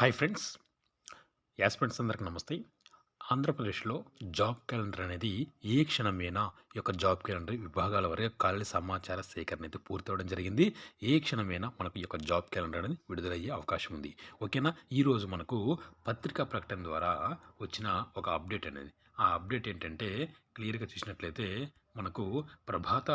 Hi friends. యాస్పెంట్స్ అందరికి నమస్తే. ఆంధ్రప్రదేశ్లో జాబ్ క్యాలెండర్ అనేది ఏ క్షణమైనా ఈ యొక్క జాబ్ క్యాలెండర్ విభాగాల వరకు ఖాళీ సమాచార సేకరణ అయితే పూర్తవడం జరిగింది. ఏ క్షణమైనా మనకు ఈ యొక్క జాబ్ క్యాలెండర్ అనేది విడుదలయ్యే అవకాశం ఉంది. ఓకేనా? ఈరోజు మనకు పత్రికా ప్రకటన ద్వారా వచ్చిన ఒక అప్డేట్ అనేది. ఆ అప్డేట్ ఏంటంటే క్లియర్గా చూసినట్లయితే మనకు ప్రభాత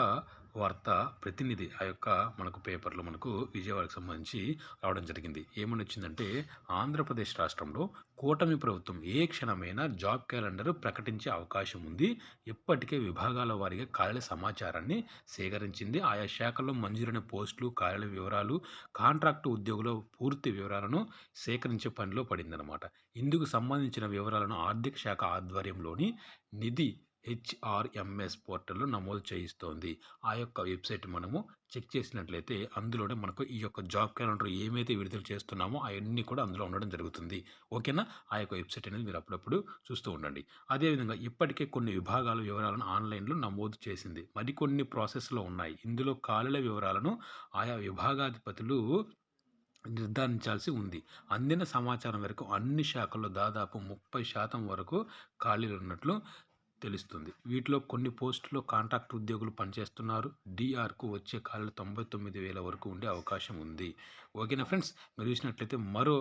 వార్త ప్రతినిధి ఆ యొక్క మనకు పేపర్లో మనకు విజయవాడకు సంబంధించి రావడం జరిగింది. ఏమని వచ్చిందంటే ఆంధ్రప్రదేశ్ రాష్ట్రంలో కూటమి ప్రభుత్వం ఏ క్షణమైనా జాబ్ క్యాలెండర్ ప్రకటించే అవకాశం ఉంది. ఇప్పటికే విభాగాల వారీగా కార్యాలయ సమాచారాన్ని సేకరించింది. ఆయా శాఖల్లో మంజూరైన పోస్టులు కార్యాలయ వివరాలు కాంట్రాక్టు ఉద్యోగుల పూర్తి వివరాలను సేకరించే పనిలో పడిందనమాట ఇందుకు సంబంధించిన వివరాలను ఆర్థిక శాఖ ఆధ్వర్యంలోని నిధి హెచ్ఆర్ఎంఎస్ పోర్టల్లో నమోదు చేయిస్తోంది. ఆ యొక్క వెబ్సైట్ మనము చెక్ చేసినట్లయితే అందులోనే మనకు ఈ యొక్క జాబ్ క్యాలెండర్ ఏమైతే విడుదల చేస్తున్నామో అవన్నీ కూడా అందులో ఉండడం జరుగుతుంది. ఓకేనా? ఆ యొక్క వెబ్సైట్ అనేది మీరు అప్పుడప్పుడు చూస్తూ ఉండండి. అదేవిధంగా ఇప్పటికే కొన్ని విభాగాల వివరాలను ఆన్లైన్లో నమోదు చేసింది. మరికొన్ని ప్రాసెస్లో ఉన్నాయి. ఇందులో ఖాళీల వివరాలను ఆయా విభాగాధిపతులు నిర్ధారించాల్సి ఉంది. అందిన సమాచారం వరకు అన్ని శాఖల్లో దాదాపు ముప్పై శాతం వరకు ఖాళీలు ఉన్నట్లు తెలుస్తుంది. వీటిలో కొన్ని పోస్టుల్లో కాంట్రాక్ట్ ఉద్యోగులు పనిచేస్తున్నారు. డిఆర్కు వచ్చే కాలంలో తొంభై తొమ్మిది వేల వరకు ఉండే అవకాశం ఉంది. ఓకేనా ఫ్రెండ్స్? మీరు చూసినట్లయితే మరో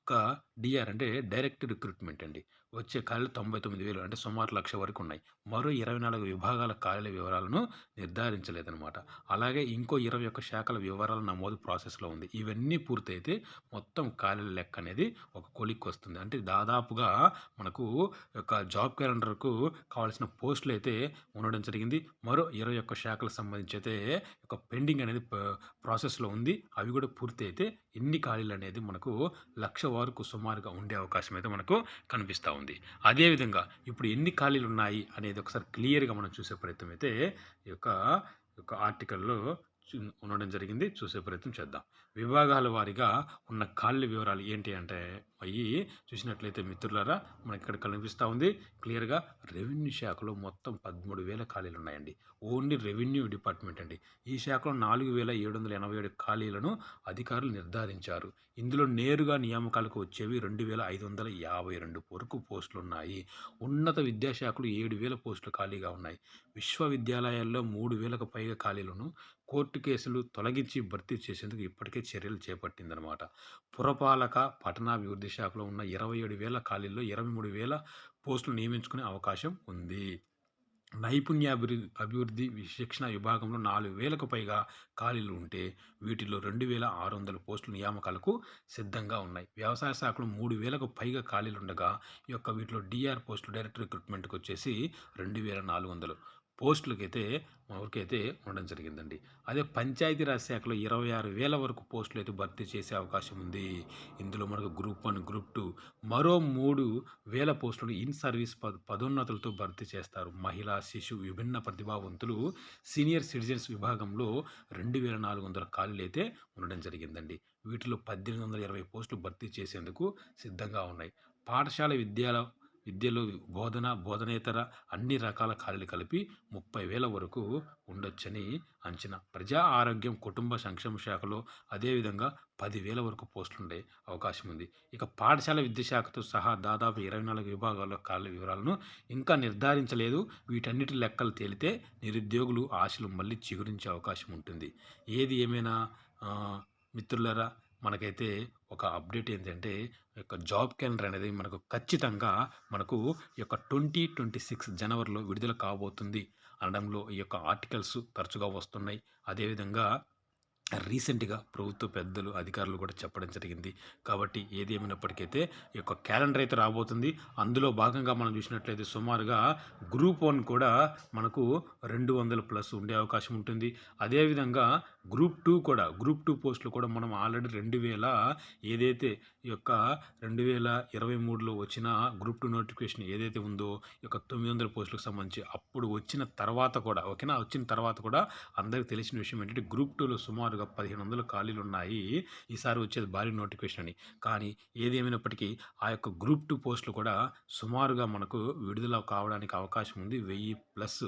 ఒక డిఆర్ అంటే డైరెక్ట్ రిక్రూట్మెంట్ అండి. వచ్చే ఖాళీలు తొంభై తొమ్మిది వేలు అంటే సుమారు లక్ష వరకు ఉన్నాయి. మరో ఇరవై నాలుగు విభాగాల ఖాళీల వివరాలను నిర్ధారించలేదన్నమాట. అలాగే ఇంకో ఇరవై ఒక్క శాఖల వివరాల నమోదు ప్రాసెస్లో ఉంది. ఇవన్నీ పూర్తయితే మొత్తం ఖాళీల లెక్క అనేది ఒక కొలిక్కి వస్తుంది. అంటే దాదాపుగా మనకు యొక్క జాబ్ క్యాలెండర్కు కావాల్సిన పోస్టులు అయితే ఉండడం జరిగింది. మరో ఇరవై ఒక్క శాఖలకు సంబంధించి అయితే ఒక పెండింగ్ అనేది ప్రాసెస్లో ఉంది. అవి కూడా పూర్తి అయితే ఎన్ని ఖాళీలు అనేది మనకు లక్ష వరకు సుమారుగా ఉండే అవకాశం అయితే మనకు కనిపిస్తూ ఉంది. అదేవిధంగా ఇప్పుడు ఎన్ని ఖాళీలు ఉన్నాయి అనేది ఒకసారి క్లియర్గా మనం చూసే ప్రయత్నం అయితే ఈ యొక్క యొక్క ఆర్టికల్లో ఉండడం జరిగింది. చూసే ప్రయత్నం చేద్దాం. విభాగాల వారిగా ఉన్న ఖాళీ వివరాలు ఏంటి అంటే అవి చూసినట్లయితే మిత్రులారా మనకి ఇక్కడ కనిపిస్తూ ఉంది. క్లియర్గా రెవెన్యూ శాఖలో మొత్తం పదమూడు వేల ఖాళీలు ఉన్నాయండి. ఓన్లీ రెవెన్యూ డిపార్ట్మెంట్ అండి. ఈ శాఖలో నాలుగు వేల ఏడు వందల ఎనభై ఏడు ఖాళీలను అధికారులు నిర్ధారించారు. ఇందులో నేరుగా నియామకాలకు వచ్చేవి రెండు వేల ఐదు వందల యాభై రెండు వరకు పోస్టులు ఉన్నాయి. ఉన్నత విద్యాశాఖలు ఏడు వేల పోస్టులు ఖాళీగా ఉన్నాయి. విశ్వవిద్యాలయాల్లో మూడు వేలకు పైగా ఖాళీలను కోర్టు కేసులు తొలగించి భర్తీ చేసేందుకు ఇప్పటికే చర్యలు చేపట్టిందనమాట. పురపాలక పట్టణాభివృద్ధి శాఖలో ఉన్న ఇరవై ఏడు వేల ఖాళీల్లో ఇరవై మూడు వేల పోస్టులు నియమించుకునే అవకాశం ఉంది. నైపుణ్యాభివృద్ధి అభివృద్ధి శిక్షణ విభాగంలో నాలుగు వేలకు పైగా ఖాళీలు ఉంటే వీటిలో రెండు వేల ఆరు వందల పోస్టుల నియామకాలకు సిద్ధంగా ఉన్నాయి. వ్యవసాయ శాఖలో మూడు వేలకు పైగా ఖాళీలు ఉండగా ఈ యొక్క వీటిలో డిఆర్ పోస్టులు డైరెక్ట్ రిక్రూట్మెంట్కి వచ్చేసి రెండు వేల నాలుగు వందలు. పోస్టులకైతే వరకైతే ఉండడం జరిగిందండి. అదే పంచాయతీరాజ్ శాఖలో ఇరవై ఆరు వేల వరకు పోస్టులు అయితే భర్తీ చేసే అవకాశం ఉంది. ఇందులో మనకు గ్రూప్ వన్ గ్రూప్ టూ మరో మూడు వేల పోస్టులు ఇన్ సర్వీస్ పద పదోన్నతులతో భర్తీ చేస్తారు. మహిళా శిశు విభిన్న ప్రతిభావంతులు సీనియర్ సిటిజన్స్ విభాగంలో రెండు వేల నాలుగు వందల ఖాళీలు అయితే ఉండడం జరిగిందండి. వీటిలో పద్దెనిమిది వందల ఇరవై పోస్టులు భర్తీ చేసేందుకు సిద్ధంగా ఉన్నాయి. పాఠశాల విద్యాల విద్యలో బోధన బోధనేతర అన్ని రకాల ఖాళీలు కలిపి ముప్పై వేల వరకు ఉండొచ్చని అంచనా. ప్రజా ఆరోగ్యం కుటుంబ సంక్షేమ శాఖలో అదేవిధంగా పదివేల వరకు పోస్టులు ఉండే అవకాశం ఉంది. ఇక పాఠశాల విద్యాశాఖతో సహా దాదాపు ఇరవై నాలుగు విభాగాల ఖాళీ వివరాలను ఇంకా నిర్ధారించలేదు. వీటన్నిటి లెక్కలు తేలితే నిరుద్యోగులు ఆశలు మళ్ళీ చిగురించే అవకాశం ఉంటుంది. ఏది ఏమైనా మిత్రులరా మనకైతే ఒక అప్డేట్ ఏంటంటే యొక్క జాబ్ క్యాలెండర్ అనేది మనకు ఖచ్చితంగా మనకు ఈ యొక్క ట్వంటీ ట్వంటీ సిక్స్ జనవరిలో విడుదల కాబోతుంది అనడంలో ఈ యొక్క ఆర్టికల్స్ తరచుగా వస్తున్నాయి. అదేవిధంగా రీసెంట్గా ప్రభుత్వ పెద్దలు అధికారులు కూడా చెప్పడం జరిగింది. కాబట్టి ఏది ఈ యొక్క క్యాలెండర్ అయితే రాబోతుంది. అందులో భాగంగా మనం చూసినట్లయితే సుమారుగా గ్రూప్ వన్ కూడా మనకు రెండు వందల ప్లస్ ఉండే అవకాశం ఉంటుంది. అదేవిధంగా గ్రూప్ టూ కూడా గ్రూప్ టూ పోస్టులు కూడా మనం ఆల్రెడీ రెండు వేల ఏదైతే ఈ యొక్క రెండు వేల ఇరవై మూడులో వచ్చిన గ్రూప్ టూ నోటిఫికేషన్ ఏదైతే ఉందో ఈ యొక్క తొమ్మిది వందల పోస్టులకు సంబంధించి అప్పుడు వచ్చిన తర్వాత కూడా ఓకేనా? వచ్చిన తర్వాత కూడా అందరికీ తెలిసిన విషయం ఏంటంటే గ్రూప్ టూలో సుమారుగా పదిహేను వందల ఖాళీలు ఉన్నాయి. ఈసారి వచ్చేది భారీ నోటిఫికేషన్ అని. కానీ ఏది ఏమైనప్పటికీ ఆ యొక్క గ్రూప్ టూ పోస్టులు కూడా సుమారుగా మనకు విడుదల కావడానికి అవకాశం ఉంది. వెయ్యి ప్లస్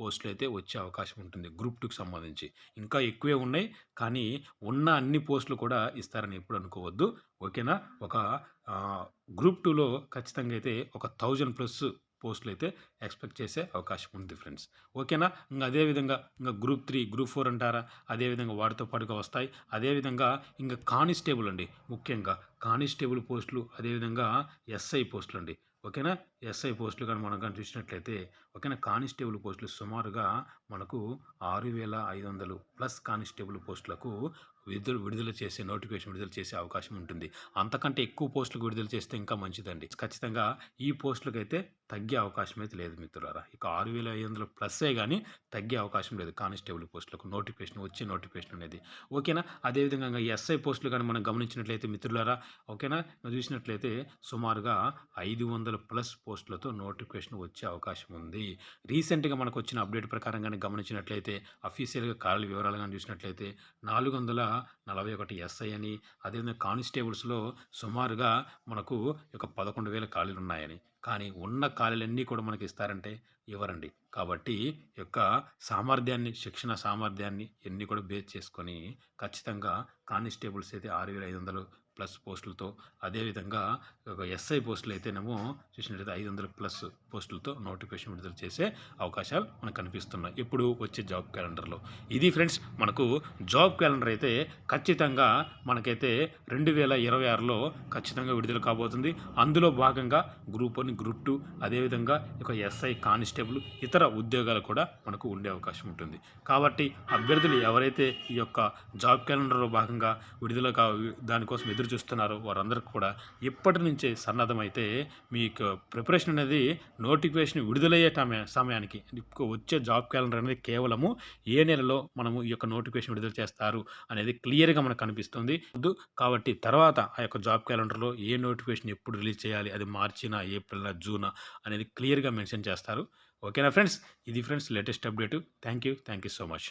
పోస్టులు అయితే వచ్చే అవకాశం ఉంటుంది గ్రూప్ టూకి సంబంధించి. ఇంకా ఎక్కువే ఉన్నాయి. కానీ ఉన్న అన్ని పోస్టులు కూడా ఇస్తారని ఎప్పుడు అనుకోవద్దు. ఓకేనా? ఒక గ్రూప్ టూలో ఖచ్చితంగా అయితే ఒక థౌజండ్ ప్లస్ పోస్టులు అయితే ఎక్స్పెక్ట్ చేసే అవకాశం ఉంది ఫ్రెండ్స్. ఓకేనా? ఇంకా అదేవిధంగా ఇంకా గ్రూప్ త్రీ గ్రూప్ ఫోర్ అంటారా? అదేవిధంగా వాటితో పాటుగా వస్తాయి. అదేవిధంగా ఇంకా కానిస్టేబుల్ అండి. ముఖ్యంగా కానిస్టేబుల్ పోస్టులు అదేవిధంగా ఎస్ఐ పోస్టులు అండి. ఓకేనా? ఎస్ఐ పోస్టులు కానీ మనం కానీ చూసినట్లయితే ఓకేనా? కానిస్టేబుల్ పోస్టులు సుమారుగా మనకు ఆరు వేల ఐదు వందలు ప్లస్ కానిస్టేబుల్ పోస్టులకు విడుదల విడుదల చేసే నోటిఫికేషన్ విడుదల చేసే అవకాశం ఉంటుంది. అంతకంటే ఎక్కువ పోస్టులకు విడుదల చేస్తే ఇంకా మంచిదండి. ఖచ్చితంగా ఈ పోస్టులకు అయితే తగ్గే అవకాశం అయితే లేదు మిత్రులారా. ఇక ఆరు వేల ఐదు వందల ప్లస్సే కానీ తగ్గే అవకాశం లేదు కానిస్టేబుల్ పోస్టులకు. నోటిఫికేషన్ వచ్చే నోటిఫికేషన్ అనేది. ఓకేనా? అదేవిధంగా ఎస్ఐ పోస్టులు కానీ మనం గమనించినట్లయితే మిత్రులారా ఓకేనా? చూసినట్లయితే సుమారుగా ఐదు వందల ప్లస్ పోస్టులతో నోటిఫికేషన్ వచ్చే అవకాశం ఉంది. రీసెంట్గా మనకు వచ్చిన అప్డేట్ ప్రకారం కానీ గమనించినట్లయితే అఫీషియల్గా ఖాళీ వివరాలు కానీ చూసినట్లయితే నాలుగు వందల నలభై ఒకటి ఎస్ఐ అని అదేవిధంగా కానిస్టేబుల్స్లో సుమారుగా మనకు ఒక పదకొండు వేల ఖాళీలు ఉన్నాయని. కానీ ఉన్న ఖాళీలన్నీ కూడా మనకి ఇస్తారంటే ఇవ్వరండి కాబట్టి యొక్క సామర్థ్యాన్ని శిక్షణ సామర్థ్యాన్ని ఎన్ని కూడా బేస్ చేసుకొని ఖచ్చితంగా కానిస్టేబుల్స్ అయితే ఆరు వేల ఐదు వందలు ప్లస్ పోస్టులతో. అదేవిధంగా ఒక ఎస్ఐ పోస్టులు అయితేనేమో చూసినట్లయితే ఐదు వందల ప్లస్ పోస్టులతో నోటిఫికేషన్ విడుదల చేసే అవకాశాలు మనకు కనిపిస్తున్నాయి. ఇప్పుడు వచ్చే జాబ్ క్యాలెండర్లో. ఇది ఫ్రెండ్స్ మనకు జాబ్ క్యాలెండర్ అయితే ఖచ్చితంగా మనకైతే రెండు వేల ఇరవై ఆరులో ఖచ్చితంగా విడుదల కాబోతుంది. అందులో భాగంగా గ్రూప్ వన్ గ్రూప్ టూ అదేవిధంగా ఒక ఎస్ఐ కానిస్టేబుల్ ఇతర ఉద్యోగాలు కూడా మనకు ఉండే అవకాశం ఉంటుంది. కాబట్టి అభ్యర్థులు ఎవరైతే ఈ యొక్క జాబ్ క్యాలెండర్లో భాగంగా విడుదల కా దానికోసం ఎదురు చూస్తున్నారు వారందరికీ కూడా. ఇప్పటి నుంచే సన్నద్ధమైతే మీకు ప్రిపరేషన్ అనేది నోటిఫికేషన్ విడుదలయ్యే సమయానికి. వచ్చే జాబ్ క్యాలెండర్ అనేది కేవలము ఏ నెలలో మనము ఈ యొక్క నోటిఫికేషన్ విడుదల చేస్తారు అనేది క్లియర్గా మనకు కనిపిస్తుంది. కాబట్టి తర్వాత ఆ యొక్క జాబ్ క్యాలెండర్లో ఏ నోటిఫికేషన్ ఎప్పుడు రిలీజ్ చేయాలి అది మార్చినా ఏప్రిల్నా జూనా అనేది క్లియర్గా మెన్షన్ చేస్తారు. ఓకేనా ఫ్రెండ్స్? ఇది friends latest update. Thank you thank you so much.